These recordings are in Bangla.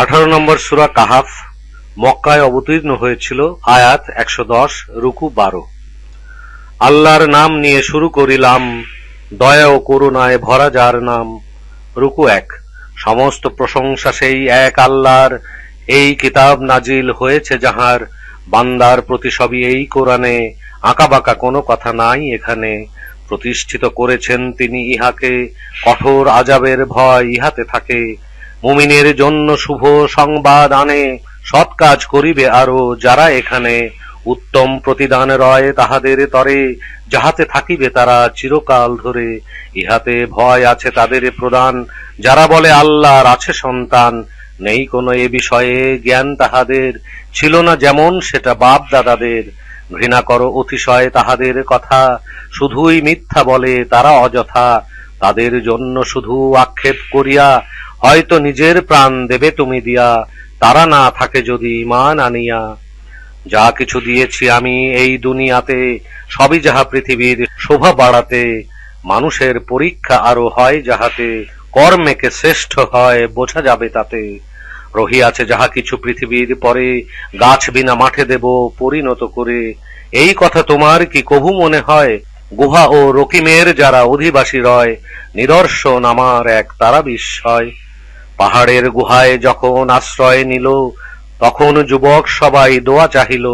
আঠারো নম্বর সুরা কাহাফ মক্কায় অবতীর্ণ হয়েছিল আয়াত একশো দশ, রুকু বারো। আল্লাহর নাম নিয়ে শুরু করিলাম, দয়া ও করুণায় ভরা যার নাম, রুকু এক। সমস্ত প্রশংসা সেই এক আল্লাহর, এই কিতাব নাজিল হয়েছে যাহার বান্দার প্রতি সবই এই কোরআনে, আঁকাবাঁকা কোনো কথা নাই এখানে। প্রতিষ্ঠিত করেছেন তিনি ইহাকে, কঠোর আজাবের ভয় ইহাতে থাকে। মুমিনের জন্য শুভ সংবাদ আনে, সৎ কাজ করিবে আরও যারা এখানে। উত্তম প্রতিদান রয় তাহাদের তরে, যাহাতে থাকিবে তারা চিরকাল ধরে। ইহাতে ভয় আছে তাদের প্রদান, যারা বলে আল্লাহর আছে সন্তান। নেই কোনো এ বিষয়ে জ্ঞান তাহাদের, ছিল না যেমন সেটা বাপ দাদাদের। ঘৃণা করো অতিশয় তাহাদের কথা, শুধুই মিথ্যা বলে তারা অযথা। তাদের জন্য শুধু আক্ষেপ করিয়া হয়তো নিজের প্রাণ দেবে তুমি দিয়া, তারা না থাকে যদি ইমান আনিয়া। যা কিছু দিয়েছি আমি এই দুনিয়াতে, সবই যাহা পৃথিবীর শোভা বাড়াতে, মানুষের পরীক্ষা আরও হয় যাহাতে কর্মেকে শ্রেষ্ঠ হয়, বোঝা যাবে তাতে। রহিয়াছে যাহা কিছু পৃথিবীর পরে, গাছ বিনা মাঠে দেব পরিণত করে। এই কথা তোমার কি কভু মনে হয়? গুহা ও রকিমের যারা অধিবাসী রয়, নিদর্শন আমার এক তারা বিস্ময় পাহাড়ের গুহায় যখন আশ্রয় নিল, তখন যুবক সবাই দোয়া চাহিল,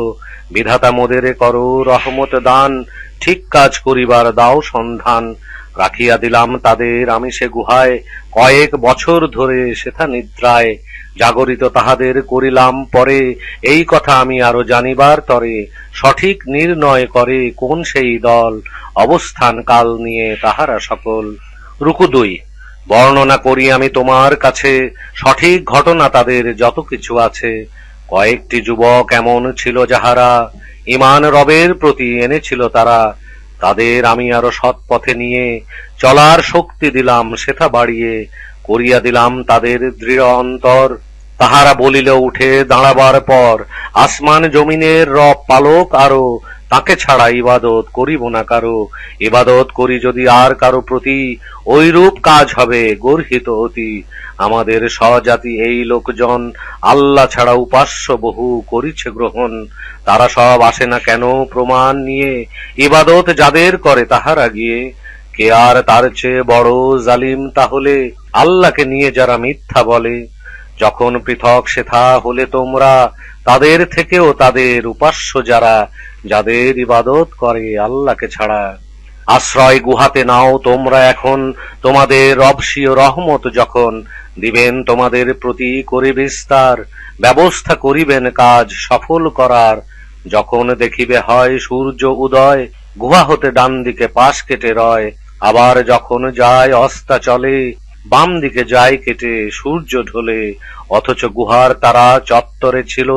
বিধাতা মোদের করো রহমত দান, ঠিক কাজ করিবার দাও সন্ধান। রাখিয়া দিলাম তাদের আমি সে গুহায়, কয়েক বছর ধরে সেথা নিদ্রায়। জাগরিত তাহাদের করিলাম পরে, এই কথা আমি আরও জানিবার তরে, সঠিক নির্ণয় করে কোন সেই দল অবস্থান কাল নিয়ে তাহারা সকল। রুকু দুই। বর্ণনা করি আমি তোমার কাছে। সঠিক ঘটনা তাদের যত কিছু আছে। কয়েকটি যুবক এমন ছিল যাহারা ইমান রবের প্রতি এনেছিল তারা। তাদের আমি আরও সৎ পথে নিয়ে চলার শক্তি দিলাম, সেথা বাড়িয়ে করিয়া দিলাম তাদের দৃঢ় অন্তর। তাহারা বলিল, উঠে দাঁড়াবার পর আসমান জমিনের রব পালক আরও তাকে ছাড়া ইবাদত করিব না কারও। ইবাদত করি যদি আর কারও প্রতি ওইরূপ কাজ হবে, গর্হিত অতি। আমাদের স্বজাতি এই লোকজন আল্লাহ ছাড়া উপাস্য বহু করিছে গ্রহণ। তারা সব আসে না কেন প্রমাণ নিয়ে? ইবাদত যাদের করে তাহারা গিয়ে। কে আর তার চেয়ে বড় জালিম তাহলে? আল্লাহকে নিয়ে যারা মিথ্যা বলে। যখন পৃথক সেথা হলে তোমরা তাদের থেকেও তাদের উপাস্য যারা, যাদের ইবাদত করে আল্লাহকে ছাড়া। আশ্রয় গুহাতে নাও তোমরা এখন, তোমাদের রবসীয় রহমত যখন দিবেন, তোমাদের প্রতি করে বিস্তার, ব্যবস্থা করিবেন কাজ সফল করার। যখন দেখিবে হয় সূর্য উদয়, গুহা হতে ডান দিকে পাশ কেটে রয়, আবার যখন যায় অস্তা চলে বাম দিকে যায় কেটে সূর্য ঢলে, অথচ গুহার তারা চত্বরে ছিল,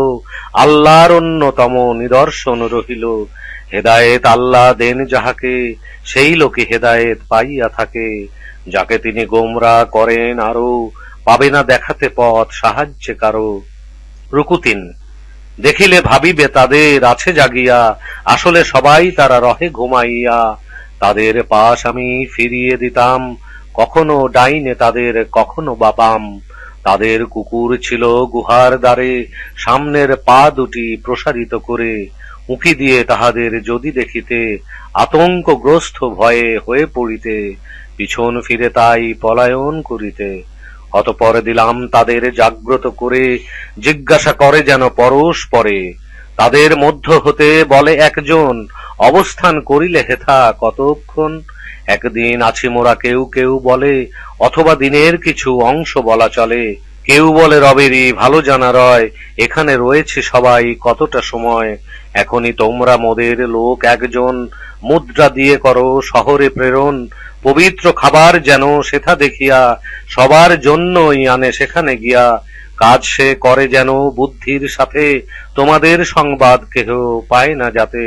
আল্লাহর অন্যতম নিদর্শন রহিল। হেদায়েত আল্লাহ দেন যাহাকে, সেই লোকে হেদায়েত পাইয়া থাকে। যাকে তিনি গোমরা করেন আরও, পাবে না দেখাতে পথ, সাহায্যে কারও। রুকুতিন দেখিলে ভাবিবে তাদের আছে জাগিয়া, আসলে সবাই তারা রহে ঘুমাইয়া। তাদের পাশ আমি ফিরিয়ে দিতাম কখনো ডাইনে, তাদের কখনো বাবাম তাদের কুকুর ছিল গুহার দ্বারে, সামনের পা দুটি প্রসারিত করে, উঁকি দিয়ে তাহাদের যদি দেখিতে আতঙ্কগ্রস্ত ভয়ে হয়ে পড়িতে, পিছন ফিরে তাই পলায়ন করিতে। অতপর দিলাম তাদের জাগ্রত করে, জিজ্ঞাসা করে যেন পরশ পরে। তাদের মধ্য হতে বলে একজন, অবস্থান করিলে হেথা কতক্ষণ? একদিন আছি মোরা কেউ কেউ বলে, অথবা দিনের কিছু অংশ বলা চলে। কেউ বলে, রবেরই ভালো জানা রয়, এখানে রয়েছে সবাই কতটা সময়। এখনই তোমরা মোদের লোক একজন, মুদ্রা দিয়ে করো শহরে প্রেরণ। পবিত্র খাবার যেন সেথা দেখিয়া, সবার জন্যই আনে সেখানে গিয়া। কাজ সে করে যেন বুদ্ধির সাথে, তোমাদের সংবাদ কেহ পায় না যাতে।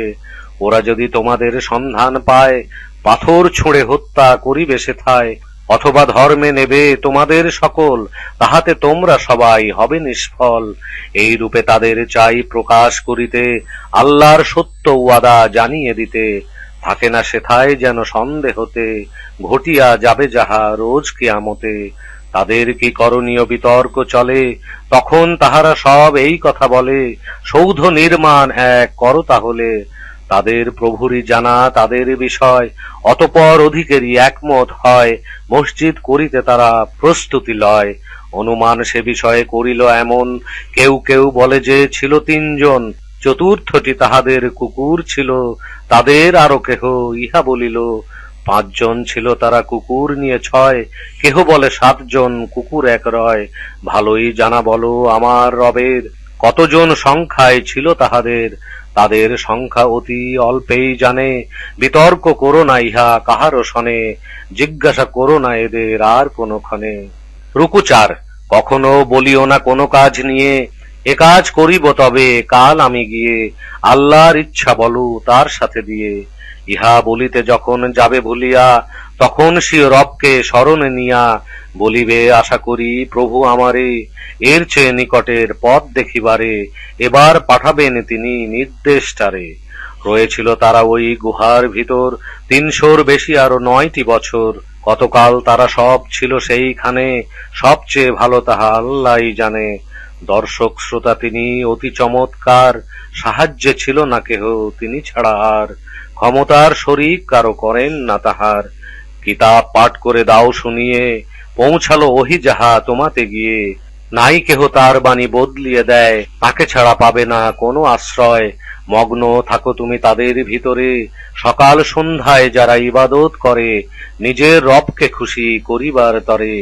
ওরা যদি তোমাদের সন্ধান পায় পাথর ছুঁড়ে হত্যা করিবে সেথায়, অথবা ধর্মে নেবে তোমাদের সকল, তাহাতে তোমরা সবাই হবে নিষ্ফল। এই রূপে তাদের চাই প্রকাশ করিতে, আল্লাহর সত্য ওয়াদা জানিয়ে দিতে। থাকে না সেথায় যেন সন্দেহতে, ঘটিয়া যাবে যাহা রোজ কিয়ামতে। তাদের কি করণীয় বিতর্ক চলে, তখন তাহারা সব এই কথা বলে, সৌধ নির্মাণ এক করো তাহলে। তাদের প্রভুরই জানা, তাদের বিষয়। অতপর অধিকেরই একমত হয়, মসজিদ করিতে তারা প্রস্তুতি লয়। অনুমান সে বিষয়ে করিল এমন, কেউ কেউ বলে যে ছিল তিনজন। চতুর্থটি তাহাদের কুকুর ছিল, তাদের আরও কেহ ইহা বলিল, পাঁচজন ছিল তারা কুকুর নিয়ে ছয়, কেহ বলে সাতজন, কুকুর এক রয়। ভালোই জানা বলো আমার রবের, কতজন সংখ্যায় ছিল তাহাদের। তাদের সংখ্যা অতি অল্পেই জানে। বিতর্ক করো না ইহা কাহারও শনে। জিজ্ঞাসা করো না এদের আর কোনক্ষণে রুকুচার, কখনো বলিও না কোনো কাজ নিয়ে। এ কাজ করিব তবে, কাল আমি গিয়ে আল্লাহর ইচ্ছা বলো তার সাথে দিয়ে। ইহা বলিতে যখন যাবে ভুলিয়া তখন সিও রবকে স্মরণে নিয়া বলিবে, আশা করি প্রভু আমারে এর চেয়ে নিকটের পথ দেখিবারে এবার পাঠাবেন তিনি নির্দেশটারে। রয়েছিল তারা ওই গুহার ভিতর তিনশোর বেশি আরও নয়টি বছর। কতকাল তারা সব ছিল সেইখানে, সবচেয়ে ভালো তাহা আল্লাহই জানে। দর্শক শ্রোতা, তিনি অতি চমৎকার, সাহায্যে ছিল না কেহ, তিনি ছাড়া আর ক্ষমতার শরিক কারও করেন না তাহার। কিতাব পাঠ করে দাও শুনিয়ে, পৌঁছালো ওহি যাহা তোমাতে গিয়ে। নাই কেহ তার বাণী বদলিয়ে দেয়, তাকে ছাড়া পাবে না কোনো আশ্রয়। মগ্ন থাকো তুমি তাদের ভিতরে, সকাল সন্ধ্যায় যারা ইবাদত করে, নিজের রবকে খুশি করিবার তরে।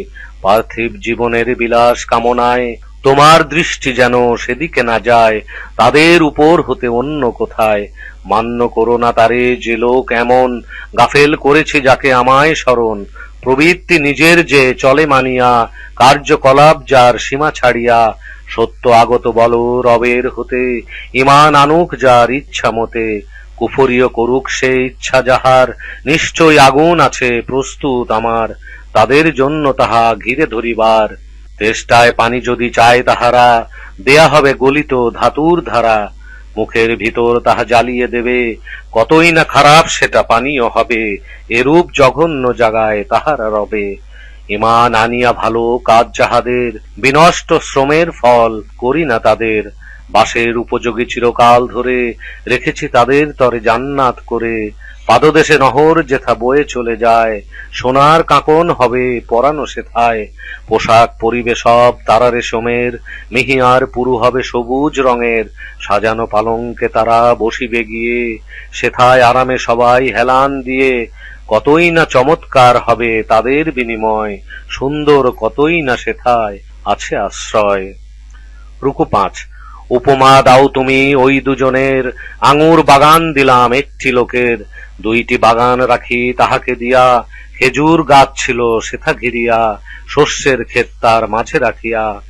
পার্থিব জীবনের বিলাস কামনায় তোমার দৃষ্টি যেন সেদিকে না যায়, তাদের উপর হতে অন্য কোথায়। মান্য করো না তারে যে লোক এমন গাফেল করেছে যাকে আমায় স্মরণ। প্রবৃত্তি নিজের যে চলে মানিয়া, কার্যকলাপ যার সীমা ছাড়িয়া। সত্য আগত বল রবের হতে ইমান আনুক যার ইচ্ছা মতে। কুফরীয় করুক সে ইচ্ছা যাহার নিশ্চয় আগুন আছে প্রস্তুত আমার। তাদের জন্য তাহা ঘিরে ধরিবার। তেষ্টায় পানি যদি চায় তাহারা, দেয়া হবে গলিত ধাতুর ধারা। মুখের ভিতর তাহা জ্বালিয়ে দেবে, কতই না খারাপ সেটা পানীয় হবে, এরূপ জঘন্য জাগায় তাহারা রবে। ইমান আনিয়া ভালো কাজ যাহাদের, বিনষ্ট শ্রমের ফল করি না তাদের। বাসের উপযোগী চিরকাল ধরে রেখেছি তাদের তরে জান্নাত করে। পাদদেশে নহর যেথা বয়ে চলে যায়, সোনার কাঁকন হবে পরানো সেথায়। পোশাক পরিবে সব তারা রেশমের মিহিয়ার পুরু হবে সবুজ রঙের। সাজানো পালঙ্কে তারা বসিবে গিয়ে, সেথায় আরামে সবাই হেলান দিয়ে, কতই না চমৎকার হবে তাদের বিনিময়, সুন্দর কতই না সেথায় আছে আশ্রয়। রুকু পাঁচ, উপমা দাও তুমি ওই দুজনের, আঙুর বাগান দিলাম একটি লোকের। দুইটি বাগান রাখি তাহাকে দিয়া। খেজুর গাছ ছিল সেথা ঘিরিয়া, শস্যের ক্ষেত তার মাঝে রাখিয়া।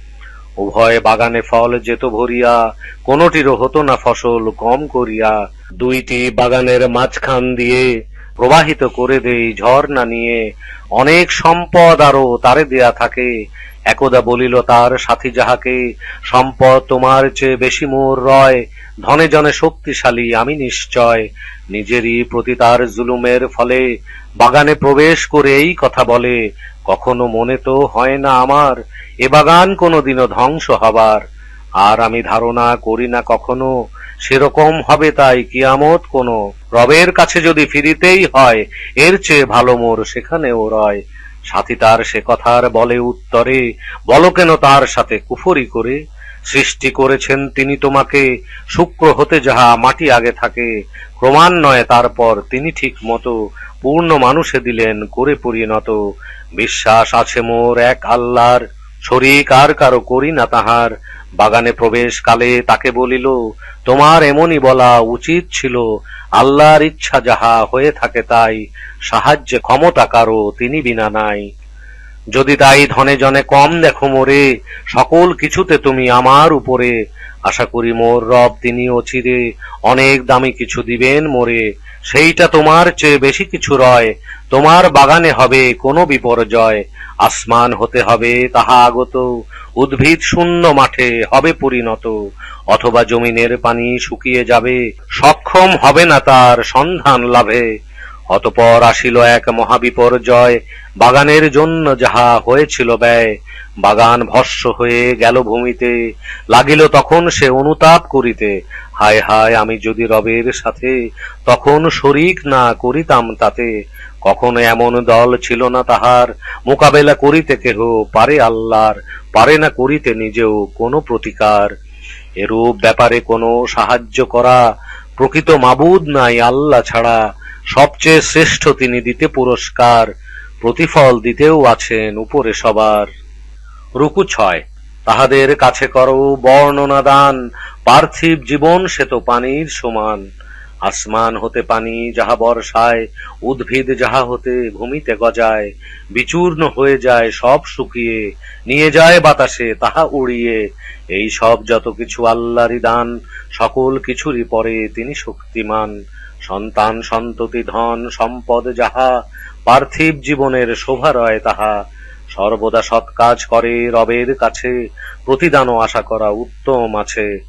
উভয় বাগানে ফল যেত ভরিয়া, কোনটিরও হতো না ফসল কম করিয়া। দুইটি বাগানের মাঝখান দিয়ে প্রবাহিত করে দেই ঝর্ণা নিয়ে। অনেক সম্পদ আরও তারে দেয়া থাকে। একদা বলিল তার সাথী যাহাকে, সম্পদ তোমার চেয়ে বেশি মোর রয়। ধনে জনে শক্তিশালী, আমি নিশ্চয়। নিজেরই প্রতি তার জুলুমের ফলে বাগানে প্রবেশ করে এই কথা বলে, কখনো মনে তো হয় না আমার, এ বাগান কোনোদিনও ধ্বংস হবার। আর আমি ধারণা করি না কখনো, সেরকম হবে তাই কিয়ামত কোনো। রবের কাছে যদি ফিরিতেই হয়, এর চেয়ে ভালো মোর সেখানেও রয়। সাথী তার সে কথার বলে উত্তরে, বলো কেন তার সাথে কুফরি করে? সৃষ্টি করেছেন তিনি তোমাকে। শুক্র হতে যাহা মাটি আগে থাকে, ক্রমান্বয়ে তারপর তিনি ঠিক মতো পূর্ণ মানুষে দিলেন, করে পরিণত। বিশ্বাস আছে মোর এক আল্লাহর। শরিক আর কারও করি না তাহার। বাগানে প্রবেশ কালে তাকে বলিল, তোমার এমনই বলা উচিত ছিল, আল্লাহর ইচ্ছা যাহা হয়ে থাকে তাই, সাহায্যে ক্ষমতা কারও তিনি বিনা নাই। যদি তাই ধনে জনে কম দেখো মোরে, সকল কিছুতে তুমি আমার উপরে। আশা করি মোর রব তিনি অচিরে অনেক দামি কিছু দিবেন মোরে। সেইটা তোমার চেয়ে বেশি কিছু রয়, তোমার বাগানে হবে কোনো বিপর্যয়। আসমান হতে হবে তাহা আগত, উদ্ভিদ শূন্য মাঠে হবে পরিণত। অথবা জমিনের পানি শুকিয়ে যাবে, সক্ষম হবে না তার সন্ধান লাভে। অতপর আসিল এক মহাবিপর্যয়। বাগানের জন্য যাহা হয়েছিল ব্যয়, বাগান ভস্য হয়ে গেল ভূমিতে। লাগিল তখন সে অনুতাপ করিতে। হায় হায়, আমি যদি রবের সাথে তখন শরিক না করিতাম তাতে, কখনো এমন দল ছিল না তাহার। মোকাবেলা করিতে কেহ পারে আল্লাহর, পারে না করিতে নিজেও কোনো প্রতিকার। এরূপ ব্যাপারে কোনো সাহায্য করা প্রকৃত মাবুদ নাই আল্লাহ ছাড়া। সবচেয়ে শ্রেষ্ঠ তিনি দিতে পুরস্কার, প্রতিফল দিতেও আছেন উপরে সবার। রুকু ছয়, তাহাদের কাছে করো বর্ণনা দান, পার্থিব জীবন সে তো পানির সমান। আসমান হতে পানি যাহা বর্ষায়, উদ্ভিদ যাহা হতে ভূমিতে গজায়, বিচূর্ণ হয়ে যায় সব শুকিয়ে, নিয়ে যায় বাতাসে তাহা উড়িয়ে। এই সব যত কিছু আল্লাহরই দান, সকল কিছুরই পরে তিনি শক্তিমান। সন্তান সন্ততি, ধন, সম্পদ যাহা, পার্থিব জীবনের শোভা রয় তাহা। সর্বদা সৎ কাজ করে রবের কাছে, প্রতিদানও আশা করা উত্তম আছে।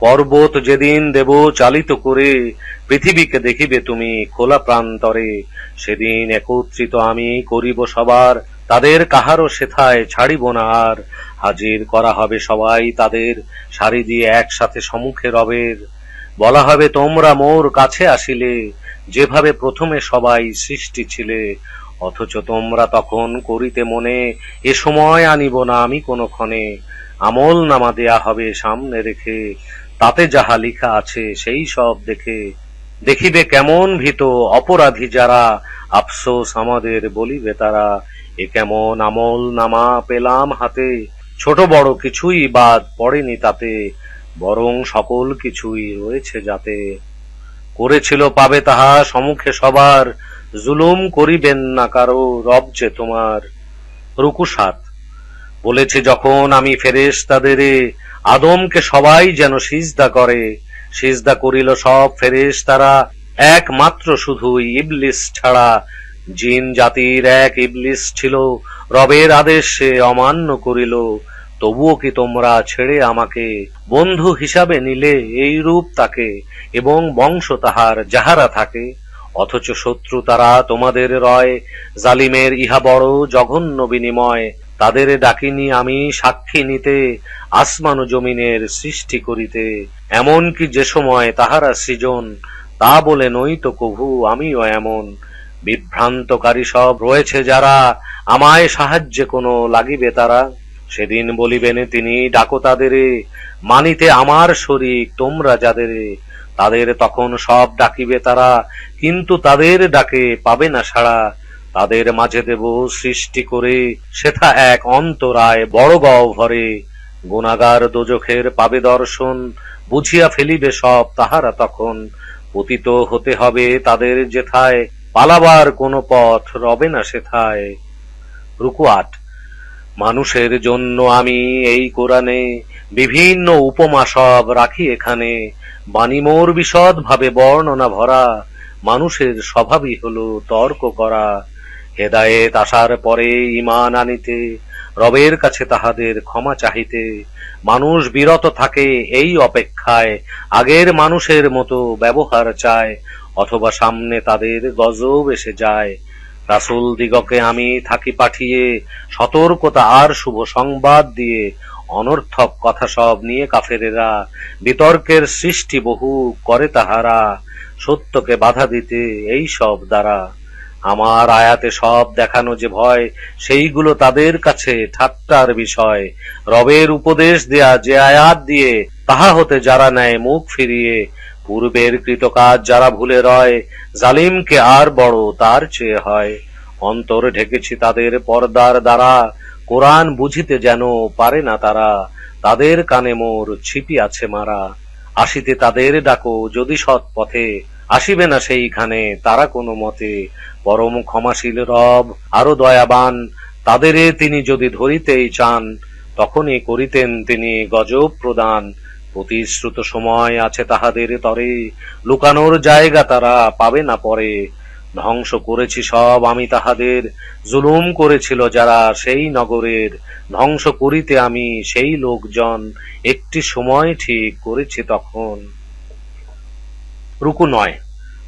পর্বত যেদিন দেব চালিত করে, পৃথিবীকে দেখিবে তুমি খোলা প্রান্তরে। সেদিন একত্রিত আমি করিব সবার, তাদের কাহারও সেথায় ছাড়িব না আর। হাজির করা হবে সবাই তাদের, সারি দিয়ে একসাথে সম্মুখে রবের। বলা হবে, তোমরা মোর কাছে আসিলে, যেভাবে প্রথমে সবাই সৃষ্টি ছিলে। অথচ তোমরা তখন করিতে মনে, এ সময় আনিব না আমি কোনো ক্ষণে। আমল নামা দেয়া হবে সামনে রেখে, তাতে যাহা লিখা আছে সেই সব দেখে। দেখিবে কেমন ভীত অপরাধী যারা, আফসোস আমাদের বলিবে তারা। এ কেমন আমল নামা পেলাম হাতে, ছোট বড় কিছুই বাদ পড়েনি তাতে। বরং সকল কিছুই রয়েছে যাতে করেছিল পাবে তাহা সম্মুখে সবার জুলুম করিবেন না কারও রব যে তোমার রুকু সাত বলেছে, যখন আমি ফেরেশ তাদের আদমকে সবাই যেন সিজদা করে, সিজদা করিল সব ফেরেশ তারা একমাত্র শুধু ইবলিস ছাড়া। জিন জাতির এক ইবলিস ছিল, রবের আদেশে অমান্য করিল তবুও কি তোমরা ছেড়ে আমাকে বন্ধু হিসাবে নিলে এই রূপ তাকে এবং বংশ তাহার যাহারা থাকে? অথচ শত্রু তারা তোমাদের রয়, জালিমের ইহা বড় জঘন্য বিনিময়। তাদের ডাকিনি আমি সাক্ষী নিতে, আসমান জমিনের সৃষ্টি করিতে। এমনকি যে সময় তাহারা সৃজন, তা বলে নই তো কভু আমিও এমন। বিভ্রান্তকারী সব রয়েছে যারা, আমায় সাহায্যে কোনো লাগিবে তারা? সেদিন বলিবেন তিনি, ডাকো তাদের, মানিতে আমার শরিক তোমরা যাদের। তাদের তখন সব ডাকিবে তারা, কিন্তু তাদের ডাকে পাবে না সাড়া। তাদের মাঝে দেব সৃষ্টি করে, সেথা এক অন্তরায় বড় গহ্বরে গুণাগার দোজখের পাবে দর্শন, বুঝিয়া ফেলিবে সব তাহারা তখন। পতিত হতে হবে তাদের যেথায়, পালাবার কোনো পথ রবে না সেথায়। রুকু আট। মানুষের জন্য আমি এই কোরআনে বিভিন্ন উপমা সব রাখি এখানে। বাণী মোর বিশদ ভাবে বর্ণনা ভরা, মানুষের স্বভাবই হলো তর্ক করা। হেদায়েত আসার পরে ইমান আনিতে, রবের কাছে তাহাদের ক্ষমা চাহিতে। মানুষ বিরত থাকে এই অপেক্ষায়, আগের মানুষের মতো ব্যবহার চায়, অথবা সামনে তাদের গজব এসে যায়। রাসুল দিগকে আমি থাকি পাঠিয়ে সতর্কতা আর শুভ সংবাদ দিয়ে অনর্থক কথা সব নিয়ে কাফেরেরা বিতর্কের সৃষ্টি বহু করে তাহারা। সত্যকে বাধা দিতে এই সব দ্বারা। আমার আয়াতে সব দেখানো যে ভয়, সেইগুলো তাদের কাছে ঠাট্টার বিষয়। রবের উপদেশ দেয়া যে আয়াত দিয়ে, তাহা হতে যারা নেয় মুখ ফিরিয়ে পূর্বের কৃতকাজ যারা ভুলে রয়, জালিমকে আর বড় তার চেয়ে হয়। অন্তর ঢেকেছি তাদের পর্দার দ্বারা, কোরআন বুঝিতে যেন পারে না তারা, তাদের কানে মোর ছিপি আছে মারা। আসিতে তাদের ডাকো যদি সৎ পথে, আসিবে না সেইখানে তারা কোনো মতে। পরম ক্ষমাশীল রব আরও দয়াবান, তাদেরে তিনি যদি ধরিতেই চান, তখনই করিতেন তিনি গজব প্রদান। প্রতিশ্রুত সময় আছে তাহাদের তরে। লুকানোর জায়গা তারা পাবে না পরে। ধ্বংস করেছি সব আমি তাহাদের। জুলুম করেছিল যারা সেই নগরের। ধ্বংস করিতে আমি সেই লোকজন। একটি সময় ঠিক করেছি তখন। রুকু নয়।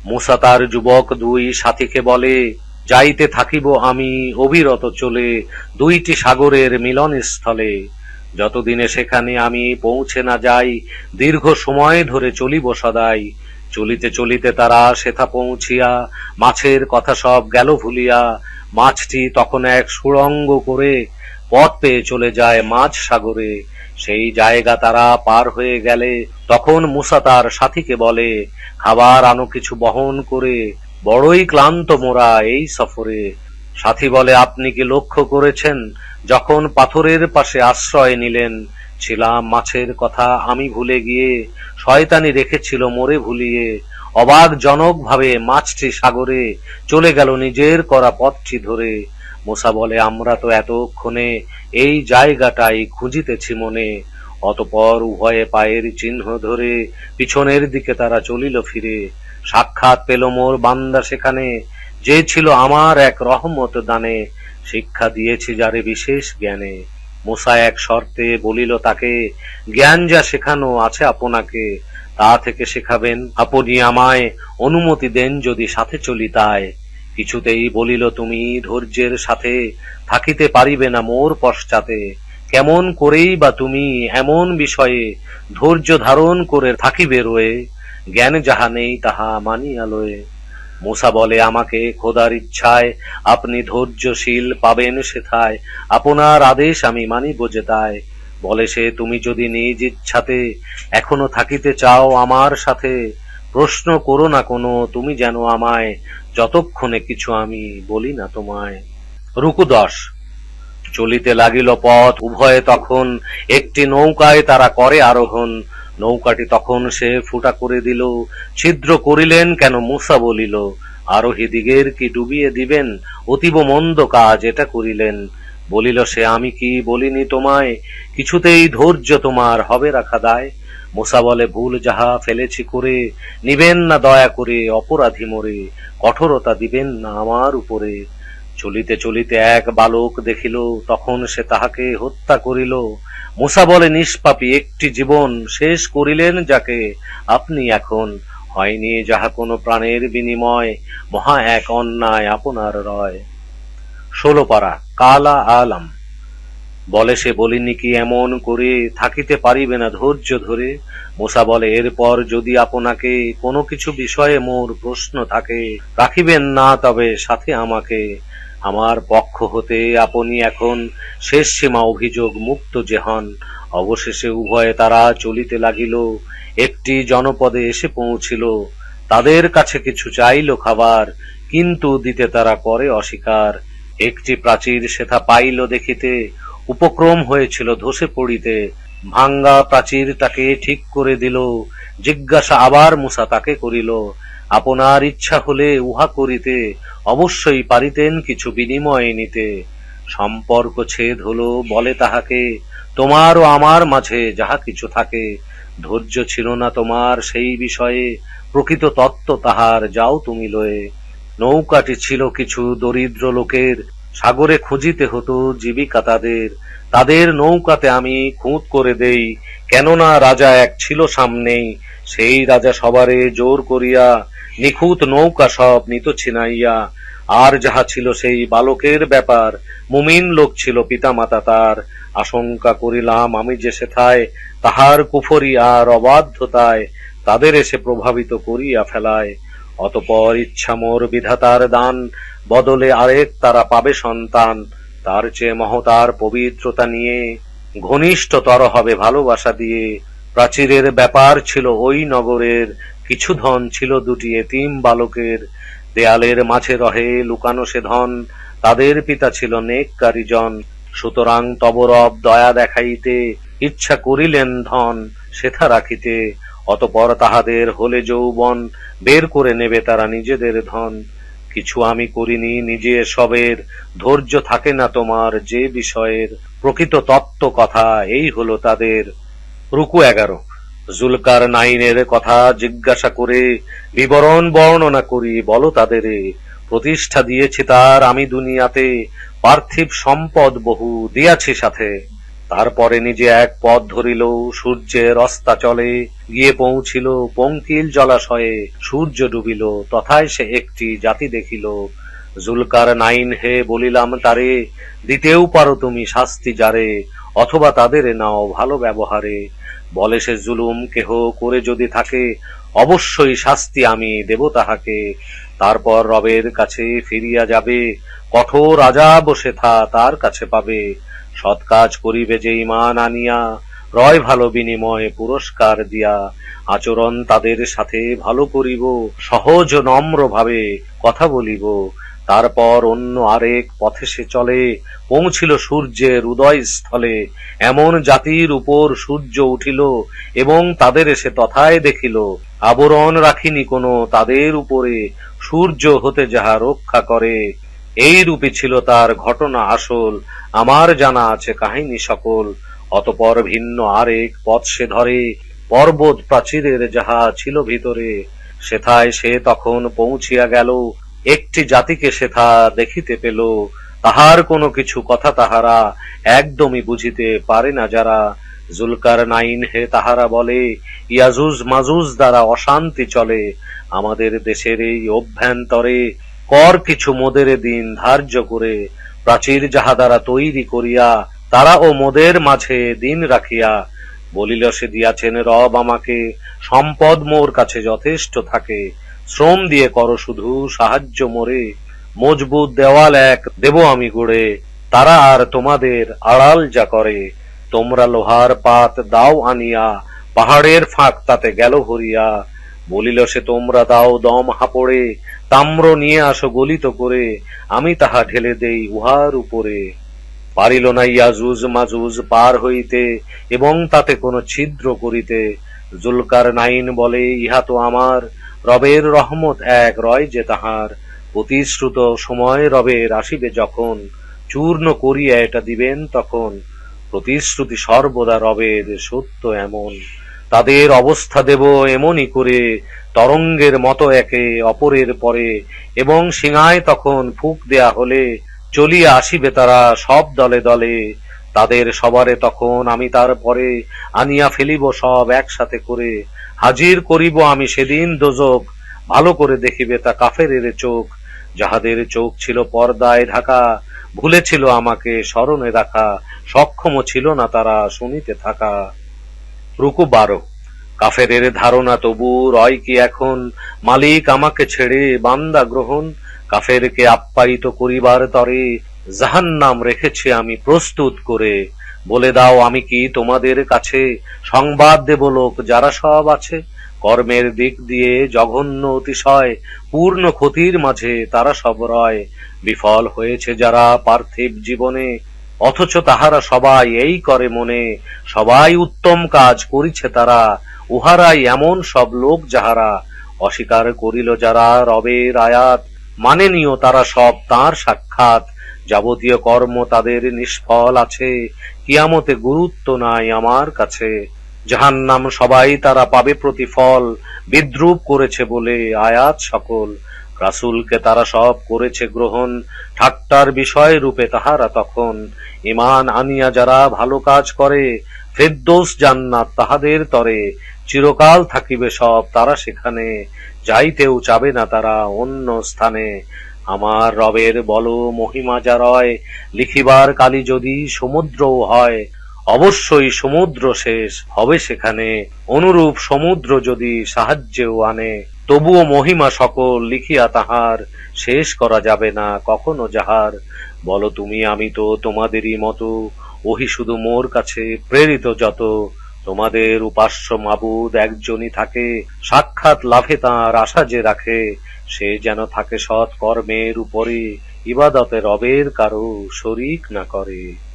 মুসা তার যুবক দুই সাথীকে বলে, যাইতে থাকিব আমি অবিরত চলে দুইটি সাগরের মিলনস্থলে। যতদিনে সেখানে আমি পৌঁছে না যাই, দীর্ঘ সময় ধরে চলিব সদাই। চলিতে চলিতে তারা সেথা পৌঁছিয়া, মাছের কথা সব গেল ভুলিয়া, মাছটি তখন এক সুড়ঙ্গ করে পথ পেয়ে চলে যায় মাঝ সাগরে। সেই জায়গা তারা পার হয়ে গেলে, তখন মুসা তার সাথীকে বলে, খাবার আনো কিছু বহন করে, বড়ই ক্লান্ত মোরা এই সফরে। সাথী বলে, আপনি কি লক্ষ্য করেছেন? যখন পাথরের পাশে আশ্রয় নিলেন, ছিলাম মাছের কথা আমি ভুলে গিয়ে, শয়তানি রেখেছিল মোরে ভুলিয়ে অবাক জনক ভাবে মাছটি সাগরে চলে গেল নিজের করা পথটি ধরে। মোসা বলে, আমরা তো এতক্ষণে এই জায়গাটাই খুঁজিতেছি মনে। অতপর উভয়ে পায়ের চিহ্ন ধরে পিছনের দিকে তারা চলিল ফিরে। সাক্ষাৎ পেল মোর বান্দা সেখানে। যে ছিল আমার এক রহমত দানে, শিক্ষা দিয়েছি যারে বিশেষ জ্ঞানে। মোসা এক শর্তে বলিল তাকে, জ্ঞান যা শেখানো আছে আপনাকে, তা থেকে শেখাবেন। আপনি আমায় অনুমতি দেন যদি সাথে চলি তাই। কিছুতেই বলিল, তুমি ধৈর্যের সাথে থাকিতে পারিবে না মোর পশ্চাতে। কেমন করেই বা তুমি এমন বিষয়ে ধৈর্য ধারণ করে থাকিবে রয়ে। জ্ঞান যাহা নেই তাহা মানিয়া লয়ে। মুসা বলে, আমাকে খোদার ইচ্ছায় আপনি ধৈর্যশীল পাবেন সেথায়। আপনার আদেশ আমি মানিব যেতায় বলে সে, তুমি যদি নিজ ইচ্ছাতে এখনও থাকিতে চাও আমার সাথে, প্রশ্ন করো না কোনো, তুমি যেন আমায় যতক্ষণে কিছু আমি বলি না তোমায়। রুকু দশ। চলিতে লাগিল পথ, উভয়ে তখন একটি নৌকায় তারা করে আরোহণ। নৌকাটি তখন সে ফুটা করে দিল। ছিদ্র করিলেন কেন মুসা বলিল, আরোহী দিগের কি ডুবিয়ে দিবেন? অতীব মন্দ কাজ এটা করিলেন। বলিল সে, আমি কি বলিনি তোমায়? কিছুতেই ধৈর্য তোমার হবে রাখা দায়। মোসা বলে, ভুল যাহা ফেলেছি করে, নিবেন না দয়া করে, অপরাধী মোরে, কঠোরতা দিবেন না আমার উপরে। চলিতে চলিতে এক বালক দেখিল, তখন সে তাহাকে হত্যা করিল। মুসা বলে, নিষ্পাপী একটি জীবন শেষ করিলেন যাকে আপনি এখন হয়নি, যাহা কোনো প্রাণের বিনিময়, মহা এক অন্যায় আপনার রয়। ষোলো পারা, কালা আলাম। বলে, সে বলিনি কি এমন করে থাকিতে পারিবে না ধৈর্য ধরে? মোসা বলে, এরপর যদি আপনাকে কোনো কিছু বিষয়ে মোর প্রশ্ন থাকে, রাখিবেন না, তবে সাথে আমাকে আমার পক্ষ হতে আপনি এখন শেষ সীমা অভিযোগ মুক্ত যে হন, অবশেষে উভয়ে তারা চলিতে লাগিল, একটি জনপদে এসে পৌঁছিল। তাদের কাছে কিছু চাইল খাবার, কিন্তু দিতে তারা করে অস্বীকার। একটি প্রাচীর সেথা পাইল দেখিতে, উপক্রম হয়েছিল ধসে পড়িতে। ভাঙ্গা প্রাচীর তাকে ঠিক করে দিল, জিজ্ঞাসা আবার মুসা তাকে করিল, আপনার ইচ্ছা হলে উহা করিতে অবশ্যই পারিতেন কিছু বিনিময় নিতে। সম্পর্ক ছেদ হলো, বলে তাহাকে, তোমার ও আমার মাঝে যাহা কিছু থাকে, ধৈর্য ছিল না তোমার, সেই বিষয়ে প্রকৃত তত্ত্ব তাহার, যাও তুমি লয়ে। নৌকাটি ছিল কিছু দরিদ্র লোকের, সাগরে খুঁজিতে হতো জীবিকা তাদের। তাদের নৌকাতে আমি খুঁত করে দেই, কেননা রাজা এক ছিল সামনেই, সেই রাজা সবারে জোর করিয়া নিখুঁত নৌকা সব নিত ছিনাইয়া। আর যাহা ছিল সেই বালকের ব্যাপার, মুমিন লোক ছিল পিতামাতা তার। আশঙ্কা করিলাম আমি যে সেথায় তাহার কুফরি আর অবাধ্যতায় তাদের এসে প্রভাবিত করিয়া ফেলায়। অতপর ইচ্ছা মোর বিধাতার দান, বদলে আরেক তারা পাবে সন্তান। তার চেয়ে মহতার পবিত্রতা নিয়ে ঘনিষ্ঠতর হবে ভালোবাসা দিয়ে। প্রাচীরের ব্যাপার ছিল ওই নগরের কিছু ধন ছিল দুটি এতিম বালকের। দেয়ালের মাঝে রহে লুকানো সে ধন। তাদের পিতা ছিল নেককারী জন। সুতরাং তবরব দয়া দেখাইতে, ইচ্ছা করিলেন ধন সেথা রাখিতে। অতপর তাহাদের হলে যৌবন, বের করে নেবে তারা নিজেদের ধন। কিছু আমি করিনি নিজে সবের, ধৈর্য থাকে না তোমার যে বিষয়ের। প্রকৃত তত্ত্ব কথা এই হলো তাদের। রুকু এগারো। জুলকার নাইনের কথা জিজ্ঞাসা করে, বিবরণ বর্ণনা করি, বলো তাদেরে। প্রতিষ্ঠা দিয়েছি তার আমি দুনিয়াতে, পার্থিব সম্পদ বহু দিয়াছি সাথে। তারপরে নিজে এক পথ ধরিল, সূর্যের অস্তাচলে গিয়ে পৌঁছিল পঙ্কিল জলাশয়ে, সূর্য ডুবিল, তথায় সে একটি জাতি দেখিল। জুলকার নাইন হে বলিলাম, তারে, দিতেও পারো তুমি শাস্তি যারে, অথবা তাদের নাও ভালো ব্যবহারে। বলে সে জুলুম, কেহ করে যদি থাকে, অবশ্যই শাস্তি আমি দেব তাহাকে। তারপর রবের কাছে ফিরিয়া যাবে, কঠোর আজাব সেথা তার কাছে পাবে। সৎ কাজ করিবে যে ইমান আনিয়া, রয় ভালো বিনিময় পুরস্কার দিয়া। আচরণ তাদের সাথে ভালো করিব, সহজ নম্র ভাবে কথা বলিব। তারপর অন্য আরেক পথে সে চলে, পৌঁছিল সূর্যের উদয় স্থলে এমন জাতির উপর সূর্য উঠিল এবং তাদের সে তথায় দেখিল, আবরণ রাখিনি কোনো তাদের উপরে, সূর্য হতে যাহা রক্ষা করে। এই রূপে ছিল তার ঘটনা আসল, আমার জানা আছে কাহিনী সকল। অতপর ভিন্ন আরেক পথ সে ধরে, পর্বত প্রাচীরের যাহা ছিল ভিতরে, সেথায় সে তখন পৌঁছিয়া গেল। একটি জাতিকে সে সেথা দেখিতে পেল, তাহার কোনো কিছু কথা তাহারা একদমই বুঝিতে পারে না। যারা জুলকার নাইন হে তাহারা বলে, ইয়াজুজ মাজুজ দ্বারা অশান্তি চলে। আমাদের দেশের এই অভ্যন্তরে কর কিছু মোদের দিন ধার্য করে, প্রাচীর যাহা দ্বারা তৈরি করিয়া তারা ও মোদের মাঝে দিন রাখিয়া। বলিল, সে দিয়াছেন রব আমাকে, সম্পদ মোর কাছে যথেষ্ট থাকে। শ্রম দিয়ে করো শুধু, সাহায্য মোরে, মজবুত দেওয়াল এক, দেব আমি গড়ে তারা আর তোমাদের আড়াল যা করে। তোমরা লোহার পাত দাও আনিয়া, পাহাড়ের ফাঁক তাতে গেল ভরিয়া। বলিল সে, তোমরা দাও দম হাপড়ে, তাম্র নিয়ে আসো গলিত করে। আমি তাহা ঢেলে দেই উহার উপরে। পারিল না ইয়াজুজ মাজুজ পার হইতে, এবং তাতে কোনো ছিদ্র করিতে। জুলকার নাইন বলে, ইহা তো আমার। রবের রহমত এক রয় যে তাহার। প্রতিশ্রুত সময় রবের আসিবে যখন, চূর্ণ করিয়া এটা দিবেন তখন। প্রতিশ্রুতি সর্বদা রবের সত্য এমন। তাদের অবস্থা দেব এমনই করে, তরঙ্গের মতো একে অপরের পরে, এবং সিঙায় তখন ফুক দেয়া হলে চলিয়া আসিবে তারা সব দলে দলে। তাদের সবারে তখন আমি তারপরে আনিয়া ফেলিব সব একসাথে করে। হাজির করিব আমি সেদিন, দোজক। ভালো করে দেখিবে তা কাফেরের চোখ। যাহাদের চোখ ছিল পর্দায় ঢাকা, ভুলেছিল আমাকে স্মরণে রাখা। সক্ষম ছিল না তারা শুনিতে থাকা। রুকু বারো। কাফেরের ধারণা তবু রয় কি এখন? মালিক আমাকে ছেড়ে বান্দা গ্রহণ? কাফেরকে আপ্যায়িত করিবার তরে জাহান্নাম রেখেছি আমি প্রস্তুত করে। বলে দাও, আমি কি তোমাদের কাছে সংবাদ দেব লোক যারা সব আছে? কর্মের দিক দিয়ে জঘন্য অতিশয়, পূর্ণ ক্ষতির মাঝে তারা সব রয়। বিফল হয়েছে যারা পার্থিব জীবনে, অথচ তাহারা সবাই এই করে মনে। সবাই উত্তম কাজ করিছে তারা, উহারাই এমন সব লোক যাহারা অস্বীকার করিল যারা রবের আয়াত। মানেনিও তারা সব তার সাক্ষাৎ। যাবতীয় কর্ম তাদের নিষ্ফল আছে। কিয়ামতে গুরুত্ব নাই আমার কাছে। জাহান্নাম সবাই তারা পাবে প্রতিফল, বিদ্রুপ করেছে বলে আয়াত সকল। রাসুলকে তারা সব করেছে গ্রহণ, ঠাট্টার বিষয় রূপে তাহারা তখন। ইমান আনিয়া যারা ভালো কাজ করে, ফেরদৌস জান্নাত তাহাদের তরে। চিরকাল থাকিবে সব তারা সেখানে, যাইতেও চাবে না তারা অন্য স্থানে। আমার রবের বল মহিমা যা রয় লিখিবার কালি যদি সমুদ্রও হয়, অবশ্যই সমুদ্র শেষ হবে সেখানে। অনুরূপ সমুদ্র যদি সাহায্যেও আনে, তবুও মহিমা সকল লিখিয়া তাহার, শেষ করা যাবে না কখনো যাহার। বলো তুমি, আমি তো তোমাদেরই মতো, ওহি শুধু মোর কাছে প্রেরিত যত। তোমাদের উপাস্য মাবুদ একজনই থাকে, সাক্ষাৎ লাভে তাঁর আশা যে রাখে, সে যেন থাকে সৎ কর্মের উপরে, ইবাদতের রবের কারও শরিক না করে।